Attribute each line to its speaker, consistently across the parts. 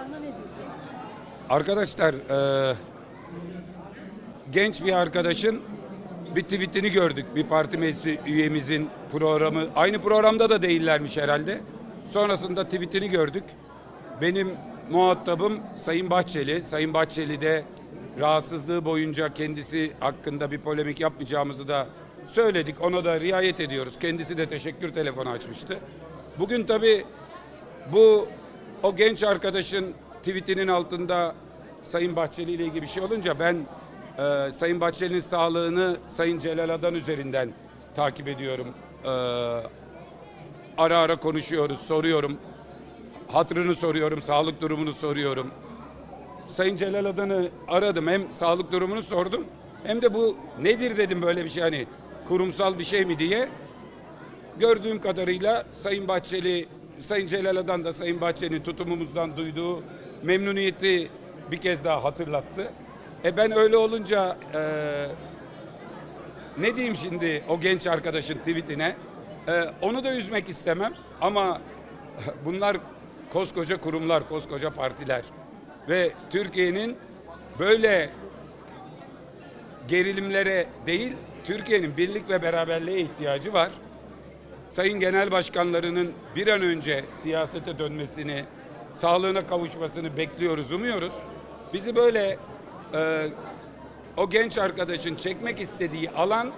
Speaker 1: kararına ne diyorsunuz?
Speaker 2: Arkadaşlar e, genç bir arkadaşın bir tweetini gördük. Bir parti meclisi üyemizin programı. Aynı programda da değillermiş herhalde. Sonrasında tweetini gördük. Benim muhatabım Sayın Bahçeli. Sayın Bahçeli de rahatsızlığı boyunca kendisi hakkında bir polemik yapmayacağımızı da söyledik. Ona da riayet ediyoruz. Kendisi de teşekkür telefonu açmıştı. Bugün tabii bu o genç arkadaşın tweetinin altında Sayın Bahçeli ile ilgili bir şey olunca ben e, Sayın Bahçeli'nin sağlığını Sayın Celal Adan üzerinden takip ediyorum. E, ara ara konuşuyoruz, soruyorum. Hatırını soruyorum, sağlık durumunu soruyorum. Sayın Celal Adan'ı aradım. Hem sağlık durumunu sordum. Hem de bu nedir dedim böyle bir şey hani kurumsal bir şey mi diye. Gördüğüm kadarıyla Sayın Bahçeli, Sayın Celal Adan da Sayın Bahçeli'nin tutumumuzdan duyduğu memnuniyeti bir kez daha hatırlattı. E ben öyle olunca e, ne diyeyim şimdi o genç arkadaşın tweetine? E, onu da üzmek istemem ama bunlar koskoca kurumlar, koskoca partiler ve Türkiye'nin böyle gerilimlere değil, Türkiye'nin birlik ve beraberliğe ihtiyacı var. Sayın Genel Başkanlarının bir an önce siyasete dönmesini, sağlığına kavuşmasını bekliyoruz, umuyoruz. Bizi böyle e, o genç arkadaşın çekmek istediği alan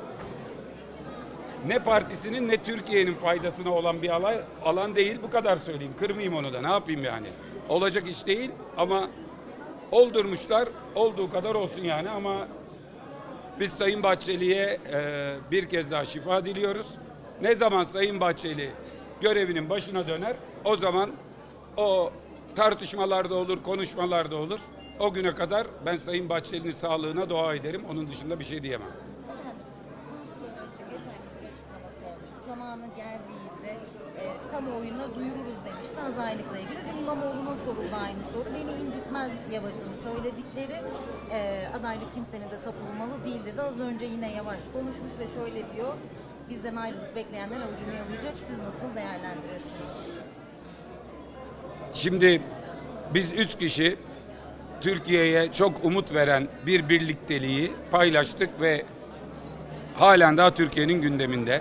Speaker 2: ne partisinin ne Türkiye'nin faydasına olan bir alan, alan değil. Bu kadar söyleyeyim. Kırmayayım onu da. Ne yapayım yani? Olacak iş değil ama oldurmuşlar. Olduğu kadar olsun yani ama biz Sayın Bahçeli'ye e, bir kez daha şifa diliyoruz. Ne zaman Sayın Bahçeli görevinin başına döner o zaman o tartışmalarda olur, konuşmalarda olur. O güne kadar ben Sayın Bahçeli'nin sağlığına dua ederim. Onun dışında bir şey diyemem.
Speaker 3: Zamanı geldiğinde e, kamuoyuna duyururuz demişti azaylıkla ilgili. Dün İmamoğlu'na soruldu aynı soru. Beni incitmez Yavaş'ın söyledikleri e, adaylık kimsenin de tapılmalı değil dedi. Az önce yine Yavaş konuşmuş ve şöyle diyor. Bizden ayrılık bekleyenler avucunu yalayacak. Siz nasıl değerlendirirsiniz?
Speaker 2: Şimdi biz üç kişi Türkiye'ye çok umut veren bir birlikteliği paylaştık ve halen daha Türkiye'nin gündeminde.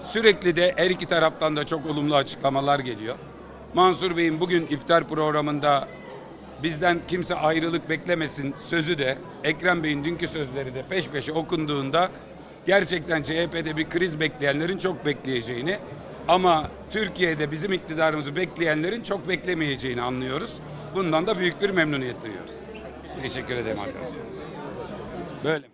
Speaker 2: Sürekli de her iki taraftan da çok olumlu açıklamalar geliyor. Mansur Bey'in bugün iftar programında bizden kimse ayrılık beklemesin sözü de Ekrem Bey'in dünkü sözleri de peş peşe okunduğunda gerçekten CHP'de bir kriz bekleyenlerin çok bekleyeceğini ama Türkiye'de bizim iktidarımızı bekleyenlerin çok beklemeyeceğini anlıyoruz. Bundan da büyük bir memnuniyet duyuyoruz. Teşekkür ederim arkadaşlar. Böyle.